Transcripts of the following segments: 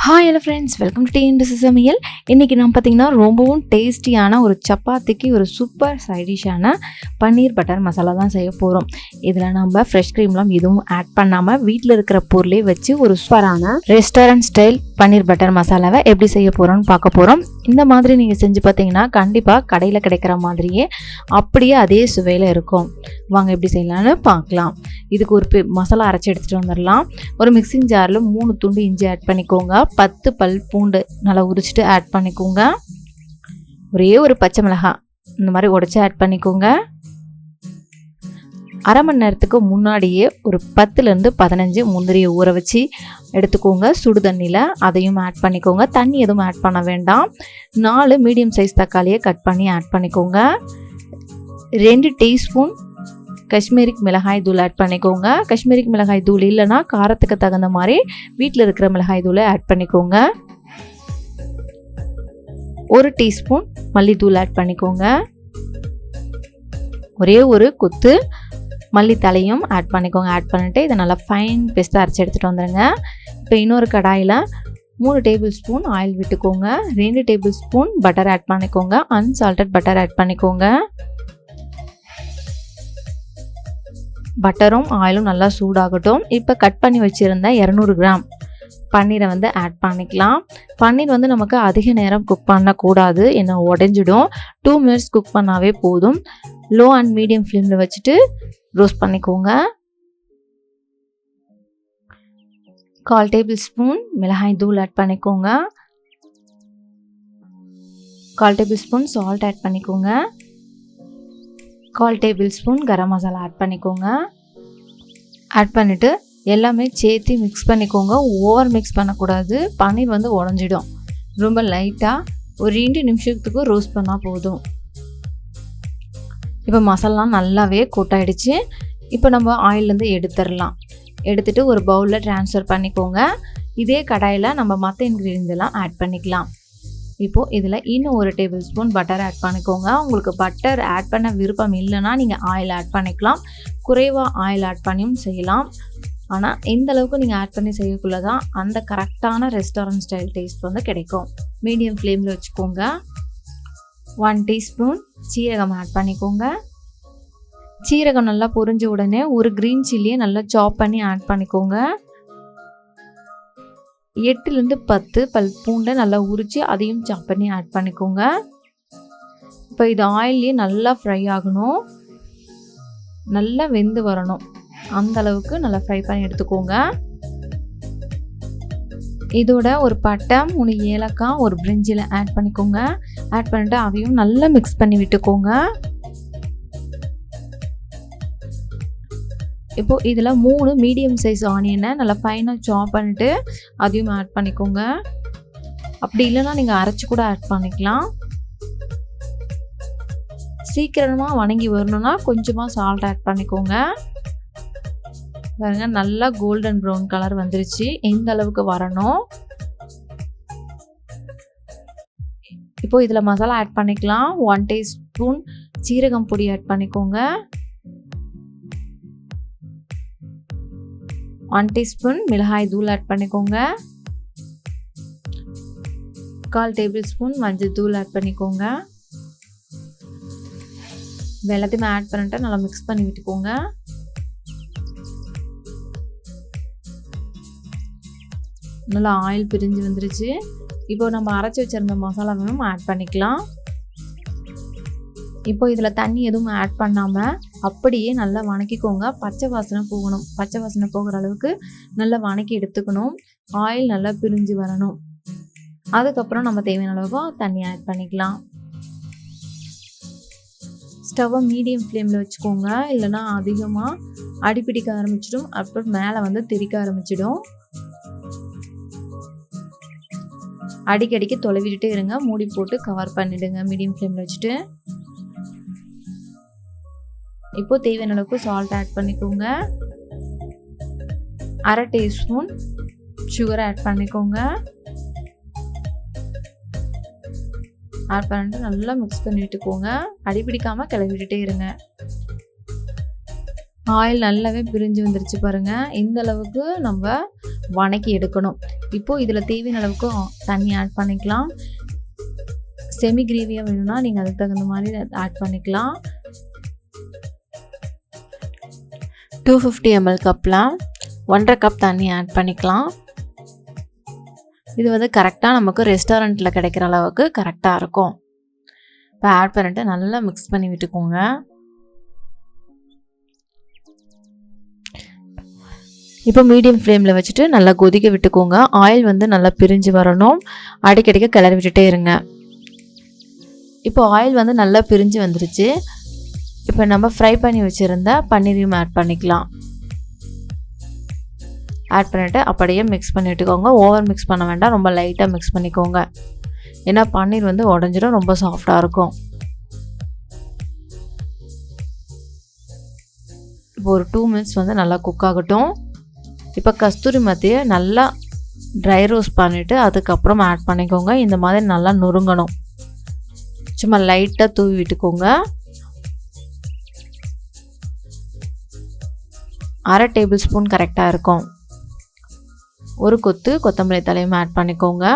Hi hello friends welcome to teen Samayal இன்றைக்கி நான் பார்த்தீங்கன்னா ரொம்பவும் டேஸ்டியான ஒரு சப்பாத்திக்கு ஒரு சூப்பர் சைடிஷான பன்னீர் பட்டர் மசாலா தான் செய்ய போகிறோம் இதில் நம்ம ஃப்ரெஷ் க்ரீம்லாம் எதுவும் ஆட் பண்ணாமல் வீட்டில் இருக்கிற பொருளே வச்சு ஒரு சூப்பரான ரெஸ்டாரண்ட் ஸ்டைல் பன்னீர் பட்டர் மசாலாவை எப்படி செய்ய போகிறோம்னு பார்க்க போகிறோம் இந்த மாதிரி நீங்கள் செஞ்சு பார்த்தீங்கன்னா கண்டிப்பாக கடையில் கிடைக்கிற மாதிரியே அப்படியே அதே சுவையில் இருக்கும். வாங்க எப்படி செய்யலான்னு பார்க்கலாம். இதுக்கு ஒரு பெ- மசாலா அரைச்சி எடுத்துகிட்டு வந்துடலாம். ஒரு மிக்சிங் ஜாரில் மூணு துண்டு இஞ்சி ஆட் பண்ணிக்கோங்க. பத்து பல் பூண்டு நல்லா உரிச்சிட்டு ஆட் பண்ணிக்கோங்க. ஒரே ஒரு பச்சை மிளகாய் இந்த மாதிரி உடச்சி ஆட் பண்ணிக்கோங்க. அரை மணி நேரத்துக்கு முன்னாடியே ஒரு பத்துலேருந்து பதினஞ்சு முந்திரியை ஊற வச்சு எடுத்துக்கோங்க. சுடு தண்ணியில் அதையும் ஆட் பண்ணிக்கோங்க. தண்ணி எதுவும் ஆட் பண்ண வேண்டாம். நாலு மீடியம் சைஸ் தக்காளியை கட் பண்ணி ஆட் பண்ணிக்கோங்க. ரெண்டு டீஸ்பூன் காஷ்மீரிக் மிளகாய் தூள் ஆட் பண்ணிக்கோங்க. காஷ்மீரிக் மிளகாய் தூள் இல்லைன்னா காரத்துக்கு தகுந்த மாதிரி வீட்டில் இருக்கிற மிளகாய் தூளை ஆட் பண்ணிக்கோங்க. ஒரு டீஸ்பூன் மல்லித்தூள் ஆட் பண்ணிக்கோங்க. ஒரே ஒரு கொத்து மல்லித்தலையும் ஆட் பண்ணிக்கோங்க. ஆட் பண்ணிவிட்டு இதை நல்லா ஃபைன் பெஸ்ட்டாக அரைச்சி எடுத்துகிட்டு வந்துடுங்க இப்போ இன்னொரு கடாயில் மூணு டேபிள் ஸ்பூன் ஆயில் விட்டுக்கோங்க. ரெண்டு டேபிள் ஸ்பூன் பட்டர் ஆட் பண்ணிக்கோங்க. அன்சால்டட் பட்டர் ஆட் பண்ணிக்கோங்க. பட்டரும் ஆயிலும் நல்லா சூடாகட்டும். இப்போ கட் பண்ணி வச்சுருந்த இரநூறு கிராம் பன்னீரை வந்து ஆட் பண்ணிக்கலாம். பன்னீர் வந்து நமக்கு அதிக நேரம் குக் பண்ணக்கூடாது. ஏன்னா உடஞ்சிடும். டூ மினிட்ஸ் குக் பண்ணாவே போதும். லோ அண்ட் மீடியம் ஃப்ளேமில் வச்சுட்டு ரோஸ்ட் பண்ணிக்கோங்க. கால் டேபிள் ஸ்பூன் மிளகாய் தூள் ஆட் பண்ணிக்கோங்க. கால் டேபிள் ஸ்பூன் சால்ட் ஆட் பண்ணிக்கோங்க. கால் tablespoon garam masala add பண்ணிக்கோங்க. ஆட் பண்ணிவிட்டு எல்லாமே சேர்த்து மிக்ஸ் பண்ணிக்கோங்க. ஓவர் மிக்ஸ் பண்ணக்கூடாது. பன்னீர் வந்து உடஞ்சிடும். ரொம்ப லைட்டாக ஒரு ரெண்டு நிமிஷத்துக்கு ரோஸ்ட் பண்ணால் போதும். இப்போ மசாலாம் நல்லாவே கூட்டாயிடுச்சு. இப்போ நம்ம ஆயிலேருந்து எடுத்துடலாம். எடுத்துகிட்டு ஒரு பவுலில் ட்ரான்ஸ்ஃபர் பண்ணிக்கோங்க. இதே கடாயில் நம்ம மற்ற இன்க்ரீடியன்ஸ் எல்லாம் ஆட் பண்ணிக்கலாம். இப்போது இதில் இன்னும் ஒரு டேபிள் ஸ்பூன் பட்டர் ஆட் பண்ணிக்கோங்க. உங்களுக்கு பட்டர் ஆட் பண்ண விருப்பம் இல்லைன்னா நீங்கள் ஆயில் ஆட் பண்ணிக்கலாம். குறைவாக ஆயில் ஆட் பண்ணியும் செய்யலாம். ஆனால் எந்த அளவுக்கு நீங்கள் ஆட் பண்ணி செய்யக்குள்ள தான் அந்த கரெக்டான ரெஸ்டாரண்ட் ஸ்டைல் டேஸ்ட் வந்து கிடைக்கும். மீடியம் ஃப்ளேமில் வச்சுக்கோங்க. ஒன் டீஸ்பூன் சீரகம் ஆட் பண்ணிக்கோங்க. சீரகம் நல்லா பொரிஞ்ச உடனே ஒரு க்ரீன் சில்லியை நல்லா சாப் பண்ணி ஆட் பண்ணிக்கோங்க. எட்டுலேருந்து பத்து பல் பூண்டை நல்லா உரித்து அதையும் சாப் பண்ணி ஆட் பண்ணிக்கோங்க. இப்போ இது ஆயிலே நல்லா ஃப்ரை ஆகணும். நல்லா வெந்து வரணும். அந்த அளவுக்கு நல்லா ஃப்ரை பண்ணி எடுத்துக்கோங்க. இதோட ஒரு பட்டை மூணு ஏலக்காய் ஒரு பிரிஞ்சில் ஆட் பண்ணிக்கோங்க. ஆட் பண்ணிட்டு அதையும் நல்லா மிக்ஸ் பண்ணி விட்டுக்கோங்க. இப்போது இதில் மூணு மீடியம் சைஸ் ஆனியனை நல்லா ஃபைனாக சாப் பண்ணிட்டு அதையும் ஆட் பண்ணிக்கோங்க. அப்படி இல்லைன்னா நீங்கள் அரைச்சி கூட ஆட் பண்ணிக்கலாம். சீக்கிரமாக வணங்கி வரணும்னா கொஞ்சமாக சால்ட் ஆட் பண்ணிக்கோங்க. பாருங்க நல்லா கோல்டன் ப்ரௌன் கலர் வந்துருச்சு. எந்த அளவுக்கு வரணும்? இப்போ இதில் மசாலா ஆட் பண்ணிக்கலாம். ஒன் டீஸ்பூன் சீரகம் பொடி ஆட் பண்ணிக்கோங்க. ஒன் டீஸ்பூன் மிளகாய் தூள் ஆட் பண்ணிக்கோங்க. கால் டேபிள் ஸ்பூன் மஞ்சள் தூள் ஆட் பண்ணிக்கோங்க. எல்லாத்தையுமே ஆட் பண்ணிட்டு நல்லா மிக்ஸ் பண்ணி விட்டுக்கோங்க. நல்லா ஆயில் பிரிஞ்சு வந்துருச்சு. இப்போ நம்ம அரைச்சி வச்சிருந்த மசாலாவையும் ஆட் பண்ணிக்கலாம். இப்போ இதில் தண்ணி எதுவும் ஆட் பண்ணாமல் அப்படியே நல்லா வணக்கிக்கோங்க. பச்சை வாசனை போகணும். பச்சை வாசனை போகிற அளவுக்கு நல்லா வணக்கி எடுத்துக்கணும். ஆயில் நல்லா பிரிஞ்சு வரணும். அதுக்கப்புறம் நம்ம தேவையான அளவுக்கு தண்ணி ஆட் பண்ணிக்கலாம். ஸ்டவ்வை மீடியம் ஃப்ளேமில் வச்சுக்கோங்க. இல்லைன்னா அதிகமாக அடிப்பிடிக்க ஆரம்பிச்சிடும். அப்புறம் மேலே வந்து தெறிக்க ஆரம்பிச்சிடும். அடிக்கடிக்கு தொலைவிட்டுட்டே இருங்க. மூடி போட்டு கவர் பண்ணிடுங்க. மீடியம் ஃப்ளேமில் வச்சுட்டு. இப்போ தேவையான அளவுக்கு சால்ட் ஆட் பண்ணிக்கோங்க. அரை டீஸ்பூன் சுகர் ஆட் பண்ணிக்கோங்க. ஆட் பண்ணிட்டு நல்லா மிக்ஸ் பண்ணிட்டுக்கோங்க. அடி இருங்க. ஆயில் நல்லாவே பிரிஞ்சு வந்துருச்சு பாருங்கள் இந்த அளவுக்கு நம்ம வணக்கி எடுக்கணும். இப்போது இதில் தேவையான அளவுக்கு தண்ணி ஆட் பண்ணிக்கலாம். செமி கிரேவியாக வேணும்னா நீங்கள் அதுக்கு தகுந்த மாதிரி ஆட் பண்ணிக்கலாம். டூ ஃபிஃப்டி எம்எல் கப்பில் ஒன்றரை கப் தண்ணி ஆட் பண்ணிக்கலாம். இது வந்து கரெக்டாக நமக்கு ரெஸ்டாரண்ட்டில் கிடைக்கிற அளவுக்கு கரெக்டாக இருக்கும். இப்போ ஆட் பண்ணிட்டு நல்லா மிக்ஸ் பண்ணி விட்டுக்கோங்க. இப்போ மீடியம் ஃப்ளேமில் வச்சுட்டு நல்லா கொதிக்க விட்டுக்கோங்க. ஆயில் வந்து நல்லா பிரிஞ்சு வரணும். அடிக்கடிக்க கிளறி விட்டுட்டே இருங்க. இப்போ ஆயில் வந்து நல்லா பிரிஞ்சு வந்துருச்சு. இப்போ நம்ம ஃப்ரை பண்ணி வச்சுருந்த பன்னீரையும் ஆட் பண்ணிக்கலாம். ஆட் பண்ணிவிட்டு அப்படியே மிக்ஸ் பண்ணி விட்டுக்கோங்க. ஓவர் மிக்ஸ் பண்ண வேண்டாம். ரொம்ப லைட்டாக மிக்ஸ் பண்ணிக்கோங்க. ஏன்னா பன்னீர் வந்து உடஞ்சிடும். ரொம்ப சாஃப்டாக இருக்கும். இப்போ ஒரு டூ மினிட்ஸ் வந்து நல்லா குக் ஆகட்டும். இப்போ கஸ்தூரி மத்தியை நல்லா ட்ரை ரோஸ்ட் பண்ணிவிட்டு அதுக்கப்புறம் ஆட் பண்ணிக்கோங்க. இந்த மாதிரி நல்லா நொறுங்கணும். சும்மா லைட்டாக தூவி விட்டுக்கோங்க. அரை டேபிள் ஸ்பூன் கரெக்டாக இருக்கும். ஒரு கொத்து கொத்தமல்லி தலையும் ஆட் பண்ணிக்கோங்க.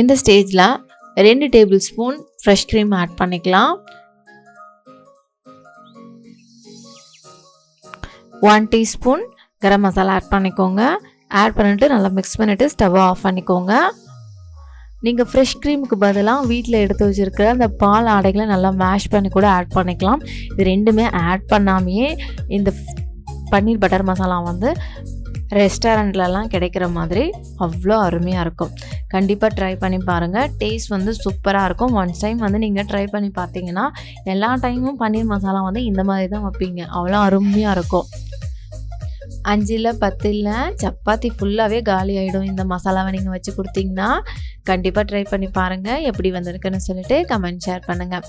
இந்த ஸ்டேஜில் ரெண்டு tablespoon fresh cream add பண்ணிக்கலாம். One teaspoon garam masala add பண்ணிக்கோங்க. ஆட் பண்ணிவிட்டு நல்லா மிக்ஸ் பண்ணிவிட்டு ஸ்டவ்வை ஆஃப் பண்ணிக்கோங்க. நீங்கள் ஃப்ரெஷ் க்ரீமுக்கு பதிலாக வீட்டில் எடுத்து வச்சுருக்கிற அந்த பால் ஆடைகளை நல்லா மேஷ் பண்ணி கூட ஆட் பண்ணிக்கலாம். இது ரெண்டுமே ஆட் பண்ணாமையே இந்த பன்னீர் பட்டர் மசாலா வந்து ரெஸ்டாரண்ட்லலாம் கிடைக்கிற மாதிரி அவ்வளோ அருமையாக இருக்கும். கண்டிப்பாக ட்ரை பண்ணி பாருங்கள் டேஸ்ட் வந்து சூப்பராக இருக்கும். ஒன்ஸ் டைம் வந்து நீங்கள் ட்ரை பண்ணி பார்த்தீங்கன்னா எல்லா டைமும் பன்னீர் மசாலா வந்து இந்த மாதிரி தான் வைப்பீங்க. அவ்வளோ அருமையாக இருக்கும். அஞ்சில் பத்தில் சப்பாத்தி ஃபுல்லாகவே காலி ஆகிடும் இந்த மசாலாவை நீங்கள் வச்சு கொடுத்தீங்கன்னா கண்டிப்பாக ட்ரை பண்ணி பாருங்கள் எப்படி வந்திருக்குன்னு சொல்லிட்டு கமெண்ட் ஷேர் பண்ணுங்கள்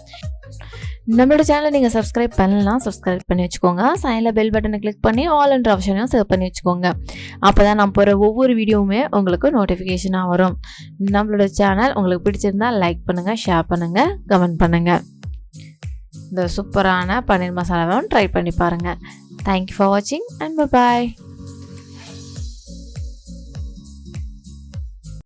நம்மளோட சேனலை நீங்கள் சப்ஸ்கிரைப் பண்ணலாம். சப்ஸ்கிரைப் பண்ணி வச்சுக்கோங்க. சைனில் பெல் பட்டனை கிளிக் பண்ணி ஆல் என்ற ஆப்ஷனையும் சேவ் பண்ணி வச்சுக்கோங்க. அப்போ தான் நான் போகிற ஒவ்வொரு வீடியோவுமே உங்களுக்கு நோட்டிஃபிகேஷனாக வரும். நம்மளோட சேனல் உங்களுக்கு பிடிச்சிருந்தா லைக் பண்ணுங்கள் ஷேர் பண்ணுங்கள் கமெண்ட் பண்ணுங்கள் இந்த சூப்பரான பன்னீர் மசாலாவும் ட்ரை பண்ணி பாருங்கள் தேங்க்யூ ஃபார் வாட்சிங் அண்ட் பாய்